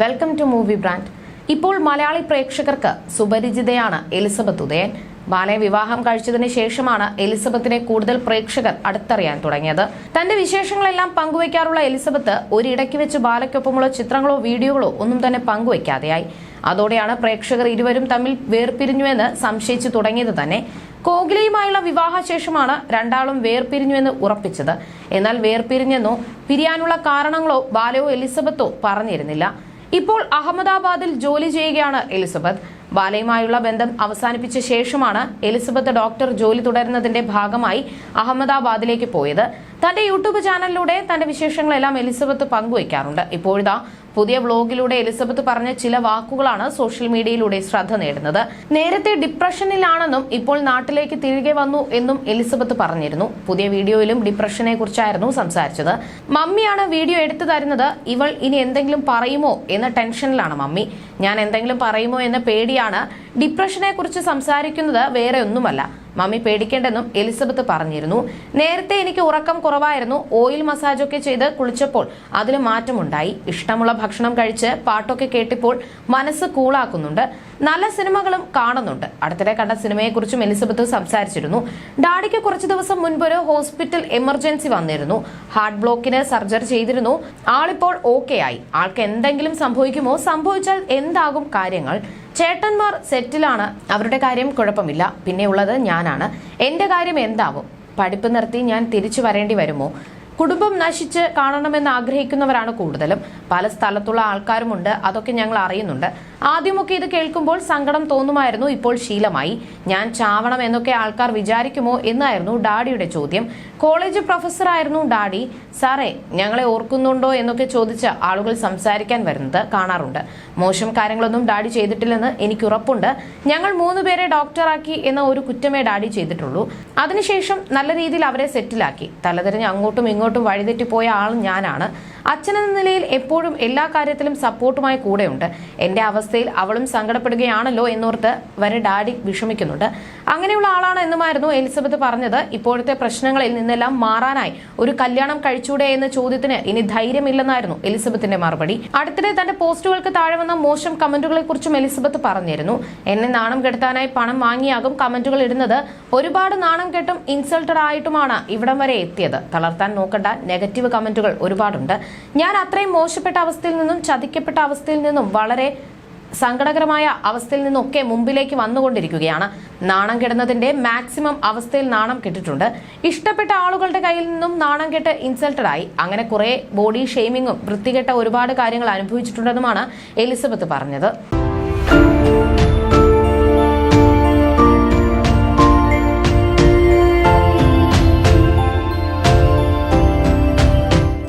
Welcome to movie brand ഇപ്പോൾ മലയാളി പ്രേക്ഷകർക്ക് സുപരിചിതയാണ് Elizabeth Udayan. ബാലയെ വിവാഹം കഴിച്ചതിന് ശേഷമാണ് എലിസബത്തിനെ കൂടുതൽ പ്രേക്ഷകർ അടുത്തറിയാൻ തുടങ്ങിയത്. തന്റെ വിശേഷങ്ങളെല്ലാം പങ്കുവയ്ക്കാറുള്ള എലിസബത്ത് ഒരിടയ്ക്ക് വെച്ച് ബാലയ്ക്കൊപ്പമുള്ള ചിത്രങ്ങളോ വീഡിയോകളോ ഒന്നും തന്നെ പങ്കുവയ്ക്കാതെയായി. അതോടെയാണ് പ്രേക്ഷകർ ഇരുവരും തമ്മിൽ വേർപിരിഞ്ഞുവെന്ന് സംശയിച്ചു തുടങ്ങിയത് തന്നെ. കോഹ്ലിയുമായുള്ള വിവാഹശേഷമാണ് രണ്ടാളും വേർപിരിഞ്ഞുവെന്ന് ഉറപ്പിച്ചത്. എന്നാൽ വേർപിരിഞ്ഞെന്നോ പിരിയാനുള്ള കാരണങ്ങളോ ബാലയോ എലിസബത്തോ പറഞ്ഞിരുന്നില്ല. ഇപ്പോൾ അഹമ്മദാബാദിൽ ജോലി ചെയ്യുകയാണ് എലിസബത്ത്. ബാലയുമായുള്ള ബന്ധം അവസാനിപ്പിച്ച ശേഷമാണ് എലിസബത്ത് ഡോക്ടർ ജോലി തുടരുന്നതിന്റെ ഭാഗമായി അഹമ്മദാബാദിലേക്ക് പോയത്. തന്റെ യൂട്യൂബ് ചാനലിലൂടെ തന്റെ വിശേഷങ്ങളെല്ലാം എലിസബത്ത് പങ്കുവയ്ക്കാറുണ്ട്. ഇപ്പോഴിതാ പുതിയ വ്ലോഗിലൂടെ എലിസബത്ത് പറഞ്ഞ ചില വാക്കുകളാണ് സോഷ്യൽ മീഡിയയിലൂടെ ശ്രദ്ധ നേടുന്നത്. നേരത്തെ ഡിപ്രഷനിലാണെന്നും ഇപ്പോൾ നാട്ടിലേക്ക് തിരികെ വന്നു എന്നും എലിസബത്ത് പറഞ്ഞിരുന്നു. പുതിയ വീഡിയോയിലും ഡിപ്രഷനെ കുറിച്ചായിരുന്നു സംസാരിച്ചത്. മമ്മിയാണ് വീഡിയോ എടുത്തു തരുന്നത്. ഇവൾ ഇനി എന്തെങ്കിലും പറയുമോ എന്ന ടെൻഷനിലാണ് മമ്മി. ഞാൻ എന്തെങ്കിലും പറയുമോ എന്ന പേടിയാണ്. ഡിപ്രഷനെ കുറിച്ച് സംസാരിക്കുന്നത് വേറെ ഒന്നുമല്ല. മമ്മി പേടിക്കേണ്ടെന്നും എലിസബത്ത് പറഞ്ഞിരുന്നു. നേരത്തെ എനിക്ക് ഉറക്കം കുറവായിരുന്നു. ഓയിൽ മസാജൊക്കെ ചെയ്ത് കുളിച്ചപ്പോൾ അതിൽ മാറ്റമുണ്ടായി. ഇഷ്ടമുള്ള ഭക്ഷണം കഴിച്ച് പാട്ടൊക്കെ കേട്ടിപ്പോൾ മനസ്സ് കൂളാക്കുന്നുണ്ട്. നല്ല സിനിമകളും കാണുന്നുണ്ട്. അടുത്തിടെ കണ്ട സിനിമയെക്കുറിച്ചും എലിസബത്ത് സംസാരിച്ചിരുന്നു. ഡാഡിക്ക് കുറച്ച് ദിവസം മുൻപ് ഒരു ഹോസ്പിറ്റൽ എമർജൻസി വന്നിരുന്നു. ഹാർട്ട് ബ്ലോക്കിന് സർജറി ചെയ്തിരുന്നു. ആളിപ്പോൾ ഓക്കെ ആയി ആൾക്ക് എന്തെങ്കിലും സംഭവിക്കുമോ? സംഭവിച്ചാൽ എന്താകും കാര്യങ്ങൾ? ചേട്ടന്മാർ സെറ്റിലാണ്. അവരുടെ കാര്യം കുഴപ്പമില്ല. പിന്നെയുള്ളത് ഞാനാണ്. എന്റെ കാര്യം എന്താവും? പഠിപ്പ് നിർത്തി ഞാൻ തിരിച്ചു വരേണ്ടി വരുമോ? കുടുംബം നശിച്ച് കാണണമെന്ന് ആഗ്രഹിക്കുന്നവരാണ് കൂടുതലും. പല സ്ഥലത്തുള്ള ആൾക്കാരുമുണ്ട്. അതൊക്കെ ഞങ്ങൾ അറിയുന്നുണ്ട്. ആദ്യമൊക്കെ ഇത് കേൾക്കുമ്പോൾ സങ്കടം തോന്നുമായിരുന്നു. ഇപ്പോൾ ശീലമായി. ഞാൻ ചാവണം എന്നൊക്കെ ആൾക്കാർ വിചാരിക്കുമോ എന്നായിരുന്നു ഡാഡിയുടെ ചോദ്യം. കോളേജ് പ്രൊഫസറായിരുന്നു ഡാഡി. സാറേ ഞങ്ങളെ ഓർക്കുന്നുണ്ടോ? എന്നൊക്കെ ചോദിച്ച് ആളുകൾ സംസാരിക്കാൻ വരുന്നത് കാണാറുണ്ട്. മോശം കാര്യങ്ങളൊന്നും ഡാഡി ചെയ്തിട്ടില്ലെന്ന് എനിക്ക് ഉറപ്പുണ്ട്. ഞങ്ങൾ മൂന്നുപേരെ ഡോക്ടറാക്കി എന്ന ഒരു കുറ്റമേ ഡാഡി ചെയ്തിട്ടുള്ളൂ. അതിനുശേഷം നല്ല രീതിയിൽ അവരെ സെറ്റിലാക്കി. തലതിരിഞ്ഞ് അങ്ങോട്ടും ഇങ്ങോട്ടും വഴിതെറ്റിപ്പോയ ആൾ ഞാനാണ്. അച്ഛനെന്ന നിലയിൽ എപ്പോഴും എല്ലാ കാര്യത്തിലും സപ്പോർട്ടുമായി കൂടെയുണ്ട്. എന്റെ അവസ്ഥയിൽ അവളും സങ്കടപ്പെടുകയാണല്ലോ എന്നോർത്ത് വരെ ഡാഡി വിഷമിക്കുന്നുണ്ട്. അങ്ങനെയുള്ള ആളാണ് എന്നുമായിരുന്നു എലിസബത്ത് പറഞ്ഞത്. ഇപ്പോഴത്തെ പ്രശ്നങ്ങളിൽ നിന്നെല്ലാം മാറാനായി ഒരു കല്യാണം കഴിച്ചൂടെ എന്ന ചോദ്യത്തിന് ഇനി ധൈര്യമില്ലെന്നായിരുന്നു എലിസബത്തിന്റെ മറുപടി. അടുത്തിടെ തന്റെ പോസ്റ്റുകൾക്ക് താഴെ വന്ന മോശം കമന്റുകളെ കുറിച്ചും എലിസബത്ത് പറഞ്ഞിരുന്നു. എന്നെ നാണം കെടുത്താനായി പണം വാങ്ങിയാകും കമന്റുകൾ ഇടുന്നത്. ഒരുപാട് നാണം കെട്ടും ഇൻസൾട്ടഡ് ആയിട്ടുമാണ് ഇവിടം വരെ എത്തിയത്. തളർത്താൻ നോക്കേണ്ട നെഗറ്റീവ് കമന്റുകൾ ഒരുപാടുണ്ട്. ഞാൻ അത്രയും മോശപ്പെട്ട അവസ്ഥയിൽ നിന്നും ചതിക്കപ്പെട്ട അവസ്ഥയിൽ നിന്നും വളരെ സങ്കടകരമായ അവസ്ഥയിൽ നിന്നൊക്കെ മുമ്പിലേക്ക് വന്നുകൊണ്ടിരിക്കുകയാണ്. നാണം കെടുന്നതിന്റെ മാക്സിമം അവസ്ഥയിൽ നാണം കെട്ടിട്ടുണ്ട്. ഇഷ്ടപ്പെട്ട ആളുകളുടെ കയ്യിൽ നിന്നും നാണം കെട്ട് ഇൻസൾട്ടഡ് ആയി. അങ്ങനെ കുറെ ബോഡി ഷെയ്മിങ്ങും വൃത്തികെട്ട ഒരുപാട് കാര്യങ്ങൾ അനുഭവിച്ചിട്ടുണ്ടെന്നുമാണ് എലിസബത്ത് പറഞ്ഞത്.